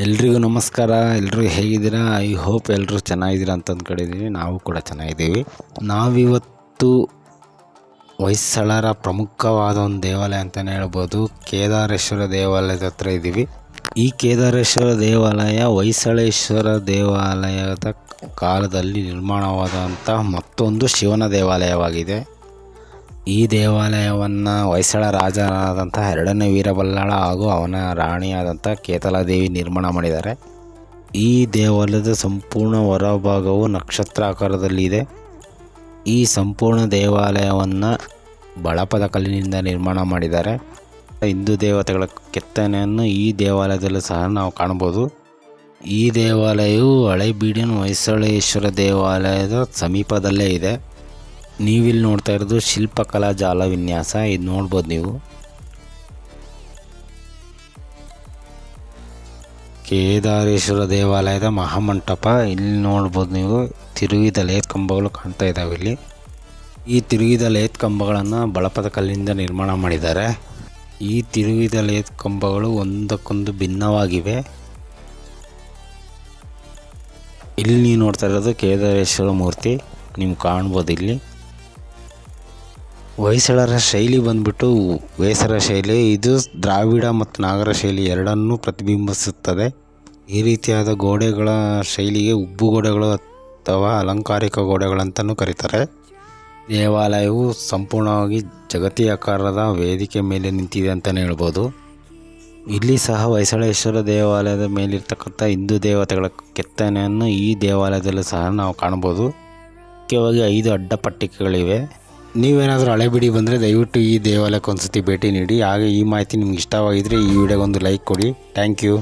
ಎಲ್ರಿಗೂ ನಮಸ್ಕಾರ. ಎಲ್ಲರೂ ಹೇಗಿದ್ದೀರಾ? ಐ ಹೋಪ್ ಎಲ್ಲರೂ ಚೆನ್ನಾಗಿದ್ದೀರಾ ಅಂತ ಅಂದ್ಕೊಂಡಿದ್ದೀನಿ ನಾವು ಕೂಡ ಚೆನ್ನಾಗಿದ್ದೀವಿ. ನಾವಿವತ್ತು ಹೊಯ್ಸಳರ ಪ್ರಮುಖವಾದ ಒಂದು ದೇವಾಲಯ ಅಂತಲೇ ಹೇಳ್ಬೋದು. ಕೇದಾರೇಶ್ವರ ದೇವಾಲಯದ ಹತ್ರ ಇದ್ದೀವಿ. ಈ ಕೇದಾರೇಶ್ವರ ದೇವಾಲಯ ಹೊಯ್ಸಳೇಶ್ವರ ದೇವಾಲಯದ ಕಾಲದಲ್ಲಿ ನಿರ್ಮಾಣವಾದಂಥ ಮತ್ತೊಂದು ಶಿವನ ದೇವಾಲಯವಾಗಿದೆ. ಈ ದೇವಾಲಯವನ್ನು ಹೊಯ್ಸಳ ರಾಜನಾದಂಥ ಎರಡನೇ ವೀರಬಲ್ಲಾಳ ಹಾಗೂ ಅವನ ರಾಣಿಯಾದಂಥ ಕೇತಲಾದೇವಿ ನಿರ್ಮಾಣ ಮಾಡಿದ್ದಾರೆ. ಈ ದೇವಾಲಯದ ಸಂಪೂರ್ಣ ಹೊರಭಾಗವು ನಕ್ಷತ್ರ ಆಕಾರದಲ್ಲಿದೆ ಈ ಸಂಪೂರ್ಣ ದೇವಾಲಯವನ್ನು ಬಳಪದ ಕಲ್ಲಿನಿಂದ ನಿರ್ಮಾಣ ಮಾಡಿದ್ದಾರೆ. ಹಿಂದೂ ದೇವತೆಗಳ ಕೆತ್ತನೆಯನ್ನು ಈ ದೇವಾಲಯದಲ್ಲೂ ಸಹ ನಾವು ಕಾಣ್ಬೋದು ಈ ದೇವಾಲಯವು ಹಳೆಬೀಡಿನ ಹೊಯ್ಸಳೇಶ್ವರ ದೇವಾಲಯದ ಸಮೀಪದಲ್ಲೇ ಇದೆ. ನೀವಿಲ್ಲಿ ನೋಡ್ತಾ ಇರೋದು ಶಿಲ್ಪಕಲಾ ಜಾಲ ವಿನ್ಯಾಸ. ಇದು ನೋಡ್ಬೋದು ನೀವು. ಕೇದಾರೇಶ್ವರ ದೇವಾಲಯದ ಮಹಾಮಂಟಪ. ಇಲ್ಲಿ ನೋಡ್ಬೋದು ನೀವು ತಿರುಗಿದ ಲೇತ್ ಕಂಬಗಳು ಕಾಣ್ತಾ ಇದ್ದಾವೆ ಇಲ್ಲಿ. ಈ ತಿರುಗಿದ ಲೇತ್ ಕಂಬಗಳನ್ನು ಬಳಪದ ಕಲ್ಲಿನಿಂದ ನಿರ್ಮಾಣ ಮಾಡಿದ್ದಾರೆ. ಈ ತಿರುಗಿದ ಲೇತ್ ಕಂಬಗಳು ಒಂದಕ್ಕೊಂದು ಭಿನ್ನವಾಗಿವೆ. ಇಲ್ಲಿ ನೀವು ನೋಡ್ತಾ ಇರೋದು ಕೇದಾರೇಶ್ವರ ಮೂರ್ತಿ. ನೀವು ಕಾಣ್ಬೋದು ಇಲ್ಲಿ. ಹೊಯ್ಸಳರ ಶೈಲಿ ಬಂದ್ಬಿಟ್ಟು ವೇಸರ ಶೈಲಿ, ಇದು ದ್ರಾವಿಡ ಮತ್ತು ನಾಗರ ಶೈಲಿ ಎರಡನ್ನೂ ಪ್ರತಿಬಿಂಬಿಸುತ್ತದೆ. ಈ ರೀತಿಯಾದ ಗೋಡೆಗಳ ಶೈಲಿಗೆ ಉಬ್ಬು ಗೋಡೆಗಳು ಅಥವಾ ಅಲಂಕಾರಿಕ ಗೋಡೆಗಳಂತಲೂ ಕರೀತಾರೆ. ದೇವಾಲಯವು ಸಂಪೂರ್ಣವಾಗಿ ಜಗತಿ ಆಕಾರದ ವೇದಿಕೆ ಮೇಲೆ ನಿಂತಿದೆ ಅಂತಲೇ ಹೇಳ್ಬೋದು. ಇಲ್ಲಿ ಸಹ ಹೊಯ್ಸಳೇಶ್ವರ ದೇವಾಲಯದ ಮೇಲಿರ್ತಕ್ಕಂಥ ಹಿಂದೂ ದೇವತೆಗಳ ಕೆತ್ತನೆಯನ್ನು ಈ ದೇವಾಲಯದಲ್ಲೂ ಸಹ ನಾವು ಕಾಣ್ಬೋದು ಮುಖ್ಯವಾಗಿ ಐದು ಅಡ್ಡಪಟ್ಟಿಕೆಗಳಿವೆ. ನೀವೇನಾದರೂ ಹಳೆಬಿಡಿ ಬಂದರೆ ದಯವಿಟ್ಟು ಈ ದೇವಾಲಯಕ್ಕೆ ಒಂದು ಸತಿ ಭೇಟಿ ನೀಡಿ. ಹಾಗೆ ಈ ಮಾಹಿತಿ ನಿಮ್ಗೆ ಇಷ್ಟವಾಗಿದ್ದರೆ ಈ ವಿಡಿಯೋಗೊಂದು ಲೈಕ್ ಕೊಡಿ. Thank you.